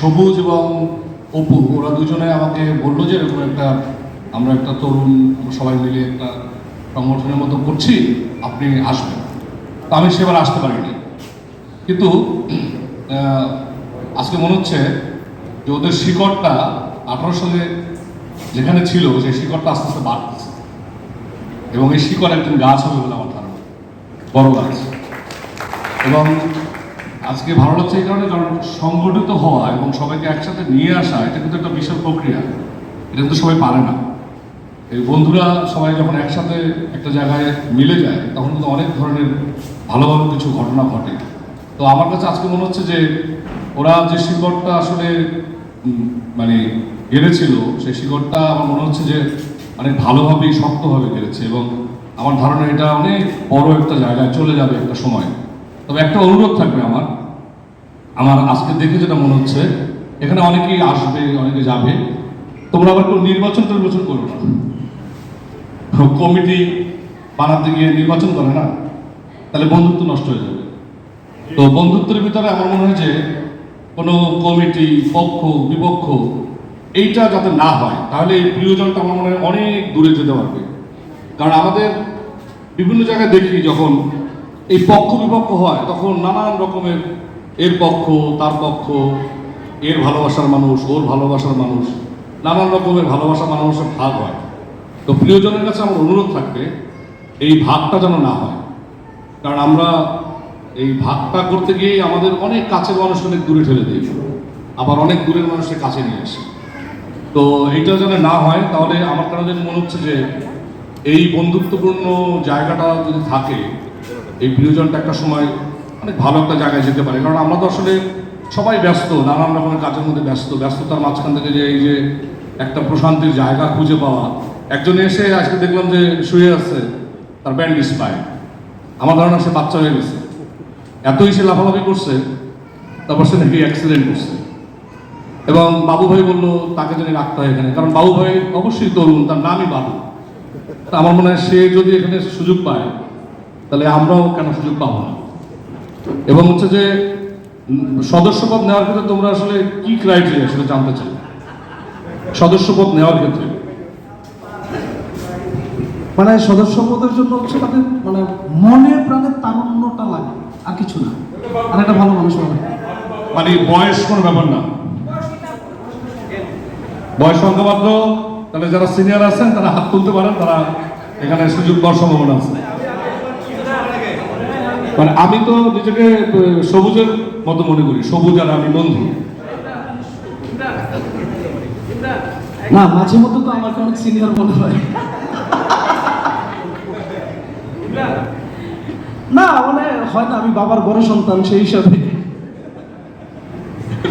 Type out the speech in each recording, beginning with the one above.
সবুজ এবং অপু, ওরা দুজনে আমাকে বলল যে এরকম একটা, আমরা একটা তরুণ সবাই মিলে একটা সংগঠনের মতো করছি, আপনি আসবেন। তো আমি সেবার আসতে পারিনি। কিন্তু আজকে মনে হচ্ছে যে ওদের শিকড়টা আঠারো সালে যেখানে ছিল, সেই শিকড়টা আস্তে আস্তে বাড়তেছে। এবং এই শিকড় একজন গাছ হবে বলে আমার ধারণা। বড় গাছ। এবং আজকে ভালো লাগছে এই কারণে, কারণ সংগঠিত হওয়া এবং সবাইকে একসাথে নিয়ে আসা, এটা কিন্তু একটা বিশাল প্রক্রিয়া। এটা কিন্তু সবাই পারে না। এই বন্ধুরা সবাই যখন একসাথে একটা জায়গায় মিলে যায়, তখন কিন্তু অনেক ধরনের ভালো ভালো কিছু ঘটনা ঘটে। তো আমার কাছে আজকে মনে হচ্ছে যে, ওরা যে শিকড়টা আসলে মানে গেড়েছিল, সেই শিকড়টা আমার মনে হচ্ছে যে অনেক ভালোভাবেই শক্তভাবে গেড়েছে এবং আমার ধারণা এটা অনেক বড় একটা জায়গায় চলে যাবে একটা সময়। তবে একটা অনুরোধ থাকবে আমার আমার আজকে দেখে যেটা মনে হচ্ছে, এখানে অনেকেই আসবে, অনেকে যাবে। তোমরা আবার কেউ নির্বাচন নির্বাচন করো না। কমিটি বানাতে গিয়ে নির্বাচন করে না। তাহলে বন্ধুত্ব নষ্ট হয়ে যাবে। তো বন্ধুত্বের ভিতরে আমার মনে হয় যে, কোনো কমিটি, পক্ষ, বিপক্ষ, এইটা যাতে না হয়, তাহলে এই প্রিয়জনটা আমার মনে হয় অনেক দূরে যেতে পারবে। কারণ আমাদের বিভিন্ন জায়গায় দেখি যখন এই পক্ষ বিপক্ষ হয়, তখন নানান রকমের এর পক্ষ, তার পক্ষ, এর ভালোবাসার মানুষ, ওর ভালোবাসার মানুষ, নানান রকমের ভালোবাসা মানুষের ভাগ হয়। তো প্রিয়জনের কাছে আমার অনুরোধ থাকবে, এই ভাগটা যেন না হয়। কারণ আমরা এই ভাগটা করতে গিয়ে আমাদের অনেক কাছের মানুষ অনেক দূরে ঠেলে দিই আবার অনেক দূরের মানুষের কাছে নিয়ে আসি। তো এইটা যেন না হয়, তাহলে আমার কারণে যেন মনে হচ্ছে যে এই বন্ধুত্বপূর্ণ জায়গাটা যদি থাকে, এই প্রিয়জনটা একটা সময় অনেক ভালো একটা জায়গায় যেতে পারে। কারণ আমরা তো আসলে সবাই ব্যস্ত, নানান রকমের কাজের মধ্যে ব্যস্ত, ব্যস্ততার মাঝখান থেকে যে এই যে একটা প্রশান্তির জায়গা খুঁজে পাওয়া। একজন এসে আজকে দেখলাম যে শুয়ে আছে, তার ব্যান্ডিস পায়। আমার ধারণা সে বাচ্চা হয়ে গেছে। এতই সে লাফালাফি করছে, তারপর সে নাকি অ্যাক্সিডেন্ট করছে। এবং বাবু ভাই বলল, তাকে যদি রাখতে হয় এখানে। কারণ বাবু ভাই অবশ্যই তরুণ, তার নামই বাবু। তা আমার মনে হয় সে যদি এখানে সুযোগ পায়, তাহলে আমরাও কেন সুযোগ পাবো না? এবং হচ্ছে যে সদস্যপদ নেওয়ার ক্ষেত্রে তোমরা আসলে কি ক্রাইটেরিয়া সেটা জানতে চাই? সদস্যপদ নেওয়ার ক্ষেত্রে। মানে সদস্য পদের জন্য হচ্ছে তাদের মানে মনে প্রাণের তারুণ্যটা লাগে আর কিছু না। আর একটা ভালো মানুষ হবে। মানে বয়স কোনো ব্যাপার না। বয়স সংখ্যামাত্র তাহলে যারা সিনিয়র আছেন তারা হাত তুলতে পারেন তারা এখানে সুযোগ পাওয়ার সম্ভাবনা আছে। মানে আমি তো নিজেকে সবুজের মতো মনে করি সবুজ আর আমি বন্ধু। না মাঝে মধ্যে তো আমাকে অনেক সিনিয়র মনে হয়। না মানে হয় না আমি বাবার বড় সন্তান সেই হিসাবে।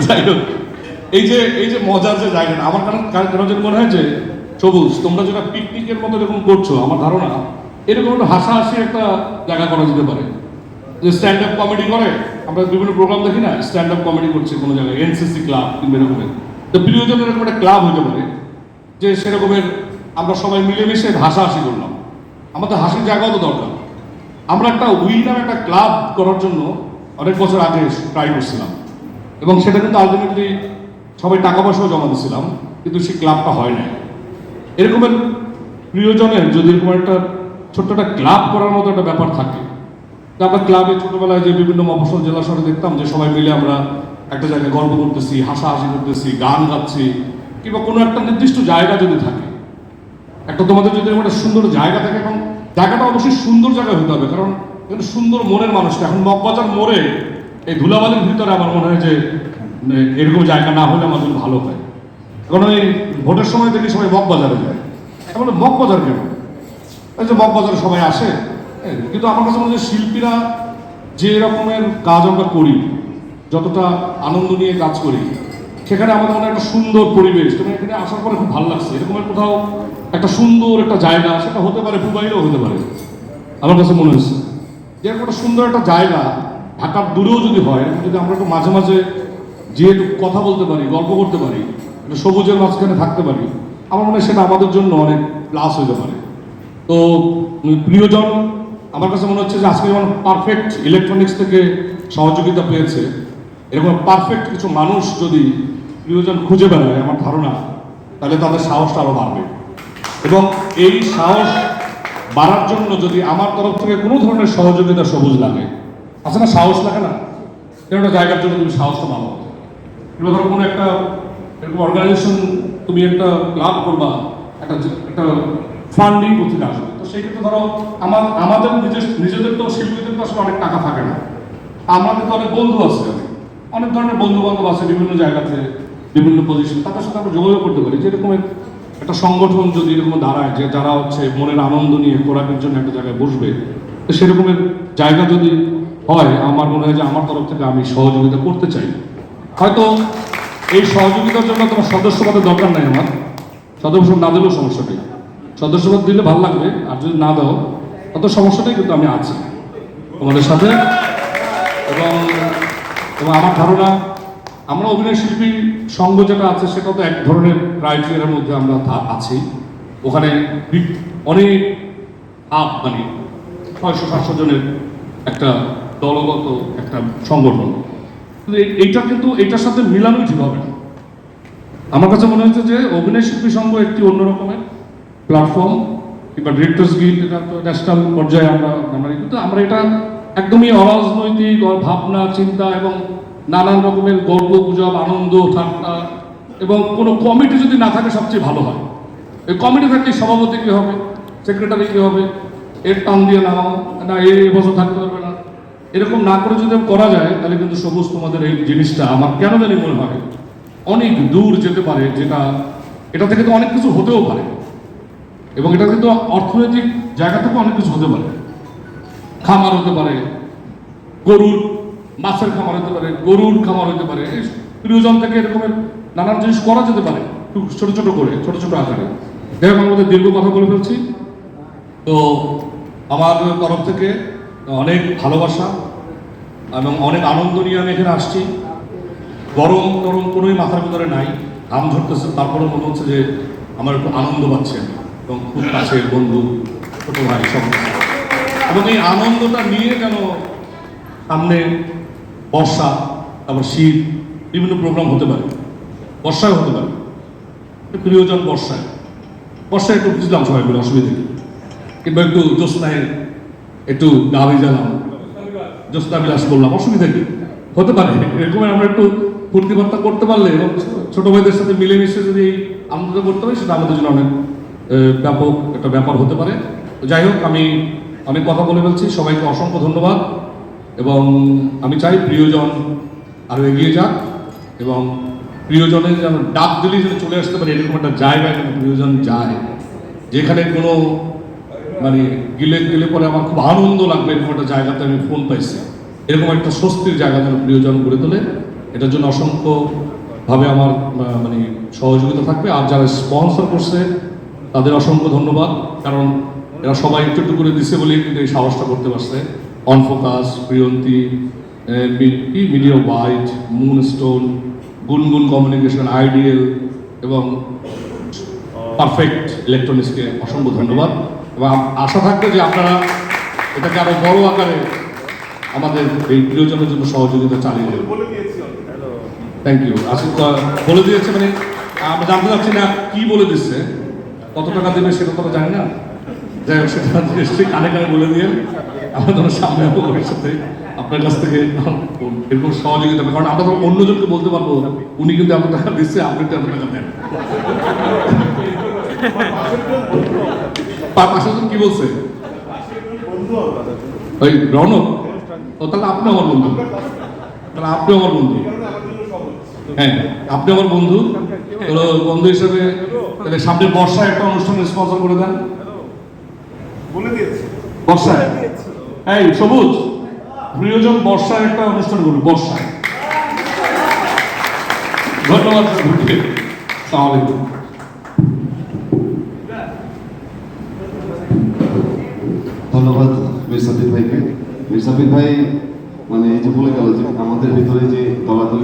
যাই হোক এই যে এই যে মজার যে জায়গাটা আমার কারণ কারণ কেন যেন মনে হয় যে সবুজ তোমরা যেটা পিকনিকের মতো এরকম করছ আমার ধারণা এরকম একটা হাসাহাসি একটা জায়গা করা যেতে পারে। যে স্ট্যান্ড আপ কমেডি করে, আমরা বিভিন্ন প্রোগ্রাম দেখি না স্ট্যান্ড আপ কমেডি করছে কোনো জায়গায় এনসিসি ক্লাব কিংবা এরকমের তো প্রিয়জন এরকম একটা ক্লাব হতে পারে, যে সেরকমের আমরা সবাই মিলেমিশে হাসাহাসি করলাম। আমাদের হাসির জায়গাও তো দরকার। আমরা একটা উই নামে একটা ক্লাব করার জন্য অনেক বছর আগে ট্রাই করছিলাম। এবং সেটা কিন্তু আলটিমেটলি সবাই টাকা পয়সাও জমা দিয়েছিলাম, কিন্তু সেই ক্লাবটা হয় না এরকমের প্রিয়জনের যদি এরকম একটা ছোট্ট একটা ক্লাব করার মতো একটা ব্যাপার থাকে আমরা ক্লাবে ছোটবেলায় যে বিভিন্ন মফসল জেলা শহরে দেখতাম যে সবাই মিলে আমরা একটা জায়গায় গল্প করতেছি, হাসাহাসি করতেছি, গান গাচ্ছি, কিংবা কোনো একটা নির্দিষ্ট জায়গা যদি থাকে, একটা তোমাদের যদি একটা সুন্দর জায়গা থাকে, এবং জায়গাটা অবশ্যই সুন্দর জায়গা হতে হবে, কারণ এখানে সুন্দর মনের মানুষটা, এখন মগবাজার মোড়ে এই ধুলাবালির ভিতরে আমার মনে হয় যে এরকম জায়গা না হলে জন্য ভালো হয়। কারণ ওই ভোটের সময় দেখি সবাই মগবাজারে যায়। এখন মগবাজার কেন? এই যে মগবাজারে সবাই আসে কিন্তু আমার কাছে মনে হয় শিল্পীরা যে রকমের কাজ আমরা করি, যতটা আনন্দ নিয়ে কাজ করি, সেখানে আমাদের মনে হয় একটা সুন্দর পরিবেশ। তুমি এখানে আসার পরে খুব ভালো লাগছে। এরকমের কোথাও একটা সুন্দর একটা জায়গা, সেটা হতে পারে দুবাইলেও হতে পারে, আমার কাছে মনে হচ্ছে। যে একটা সুন্দর একটা জায়গা, ঢাকার দূরেও যদি হয় যদি আমরা একটু মাঝে মাঝে যে একটু কথা বলতে পারি, গল্প করতে পারি সবুজের মাঝখানে থাকতে পারি, আমার মনে হয় সেটা আমাদের জন্য অনেক প্লাস হতে পারে। তো, প্রিয়জন আমার কাছে মনে হচ্ছে যে আজকে যেমন পারফেক্ট ইলেকট্রনিক্স থেকে সহযোগিতা পেয়েছে, এরকম পারফেক্ট কিছু মানুষ যদি প্রিয়জন খুঁজে বেড়ায়, আমার ধারণা, তাহলে তাদের সাহসটা আরও বাড়বে। এবং এই সাহস বাড়ার জন্য যদি আমার তরফ থেকে কোনো ধরনের সহযোগিতা সবুজ লাগে না সাহস লাগে না? একটা জায়গার জন্য তুমি সাহসটা পাবো এবার ধরো কোনো একটা, এরকম অর্গানাইজেশন তুমি একটা ক্লাব করবা, একটা একটা ফান্ডিং করতে আসবে? তো সেই ক্ষেত্রে ধরো, আমার, আমাদের নিজের, নিজেদের তো শিল্পীদের তো অনেক টাকা থাকে না। আমাদের তো অনেক বন্ধু আছে অনেক। ধরনের বন্ধু বান্ধব আছে বিভিন্ন জায়গাতে, বিভিন্ন পজিশন তাদের সাথে আমরা যোগাযোগ করতে পারি। যেরকম একটা সংগঠন যদি এরকম দাঁড়ায়, যে যারা হচ্ছে মনের আনন্দ নিয়ে কোরআনের জন্য একটা জায়গায় বসবে, তো সেরকমের জায়গা যদি হয়, আমার মনে হয় যে আমার তরফ থেকে আমি সহযোগিতা করতে চাই। হয়তো এই সহযোগিতার জন্য তোমার সদস্যপদের দরকার নাই আমার। সদস্য না দিলেও সমস্যা নেই সদস্যপদ দিলে ভালো লাগবে, আর যদি না দাও, তত সমস্যাটাই কিন্তু আমি আছি তোমাদের সাথে। এবং এবং আমার ধারণা, আমরা অভিনয় শিল্পী সংঘ যেটা আছে সেটা তো এক ধরনের ক্রাইটেরিয়ার মধ্যে আমরা আছি। ওখানে অনেক আপ মানে ছয়শো, সাতশো জনের একটা দলগত একটা সংগঠন। কিন্তু এই- এইটা কিন্তু এটার সাথে মিলানোই ঠিক হবে না। আমার কাছে মনে হচ্ছে যে অভিনয় শিল্পী সংঘ একটি অন্য রকমের। প্ল্যাটফর্ম কিংবা ডিরেক্টর্স গিল্ড এটা তো ন্যাশনাল পর্যায়ে আমরা আমরা কিন্তু আমরা এটা একদমই অরাজনৈতিক ভাবনা, চিন্তা এবং নানান রকমের গল্প গুজব আনন্দ, ঠাট্টা এবং কোনো কমিটি যদি না থাকে সবচেয়ে ভালো হয়। এই কমিটি থাকলে সভাপতি কী হবে সেক্রেটারি কী হবে, এর টান দিয়ে নামাও না এই বছর থাকতে পারবে না। এরকম না করে যদি করা যায়, তাহলে কিন্তু সবুজ তোমাদের এই জিনিসটা আমার কেন জানি মনে হয় অনেক দূর যেতে পারে যেটা, এটা থেকে তো অনেক কিছু হতেও পারে। এবং এটা কিন্তু অর্থনৈতিক জায়গা থেকে অনেক কিছু হতে পারে। খামার হতে পারে, গরুর মাছের খামার হতে পারে, গরুর খামার হতে পারে প্রিয়জন থেকে এরকমের নানান জিনিস করা যেতে পারে ছোট ছোট করে, ছোট ছোট আকারে। যাই হোক আমি আমাদের দীর্ঘ কথা বলে ফেলছি। তো আমার তরফ থেকে অনেক ভালোবাসা এবং অনেক আনন্দ নিয়ে আমি এখানে আসছি। গরম গরম কোনোই মাথার ভিতরে নাই, ঘাম ঝরতেছে তারপরে মনে হচ্ছে যে আমার একটু আনন্দ পাচ্ছে আমি। এবং খুব কাছের বন্ধু ছোট ভাই এবং এই আনন্দটা নিয়ে যেন সামনে বর্ষা, তারপর শীত, বিভিন্ন প্রোগ্রাম হতে পারে বর্ষায় হতে পারে। প্রিয়জন বর্ষায়। বর্ষায় একটু বুঝলাম সবাই মিলে অসুবিধা নেই। কিংবা একটু জ্যোৎস্নায় একটু গাবি জ্বালাম জ্যোৎস্না বিলাস করলাম, অসুবিধা কি হতে পারে, এরকম আমরা একটু ফুর্তি করতে পারলে এবং ছোট ভাইদের সাথে মিলেমিশে যদি এই আনন্দটা করতে পারি, সেটা আমাদের জন্য অনেক ব্যাপক একটা ব্যাপার হতে পারে। যাই হোক, আমি অনেক কথা বলে ফেলছি। সবাইকে অসংখ্য ধন্যবাদ। এবং আমি চাই প্রিয়জন আরও এগিয়ে যাক এবং প্রিয়জনের যেন ডাক দিলেই যেন চলে আসতে পারে, এরকম একটা জায়গায় যেন প্রিয়জন যায়। যেখানে কোনো মানে গিলে গেলে পরে আমার খুব আনন্দ লাগবে এরকম একটা জায়গাতে আমি ফোন পাইছি। এরকম একটা স্বস্তির জায়গা যেন প্রিয়জন গড়ে তোলে। এটার জন্য অসংখ্যভাবে আমার মানে সহযোগিতা থাকবে। আর যারা স্পন্সর করছে তাদের অসংখ্য ধন্যবাদ কারণ এরা সবাই একটু একটু করে দিছে বলেই কিন্তু এই সাহসটা করতে পারছে। অনফোকাস প্রিয়ন্তী কি media byte moon stone Gungun communication ideal এবং পারফেক্ট ইলেকট্রনিক্সকে অসংখ্য ধন্যবাদ। এবং আশা থাকবে যে আপনারা এটাকে আরও বড় আকারে আমাদের এই প্রিয়জনের জন্য সহযোগিতা চালিয়ে দেবেন। থ্যাংক ইউ আসিফ বলে দিয়েছে মানে আমরা জানতে চাচ্ছি না কি বলে দিচ্ছে। কত টাকা দেবে সেটা তো জানি না। যাই হোক, সেটা নিশ্চয়ই কানে কানে বলে দিয়ে আমরা ধরো সামনে ভবিষ্যতে আপনার কাছ থেকে এরকম সহযোগিতা পাবো। কারণ আমরা তো অন্যজনকে বলতে পারব, উনি কিন্তু এত টাকা দিচ্ছে, আপনি তো এত টাকা দেন। পাশের কি বলছে? ওই রনক? ও, তাহলে আপনি আমার বন্ধু। তাহলে আপনি আমার বন্ধু। হ্যাঁ আপনি আমার বন্ধু। বন্ধু হিসেবে তাহলে সামনে বর্ষায় একটা অনুষ্ঠান স্পন্সর করে দেন। বলে দিয়েছি। বর্ষায়? এই সবুজ। প্রিয়জন একটা অনুষ্ঠান করুন বর্ষায়। ধন্যবাদ সবুজকে। ধন্যবাদ মির সাবির ভাইকে। ভাই মানে এই যে বলে গেল যে আমাদের ভিতরে যে দলাদলি